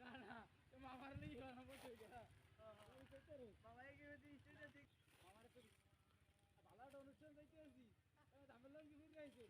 না না মামার নেই মামা বসে গেলা মামা কি হয়েছে স্টেজে ঠিক মামার তো ভালো একটা অনুষ্ঠান দেখতে আসি ঝামেলা ঘুরে আইছে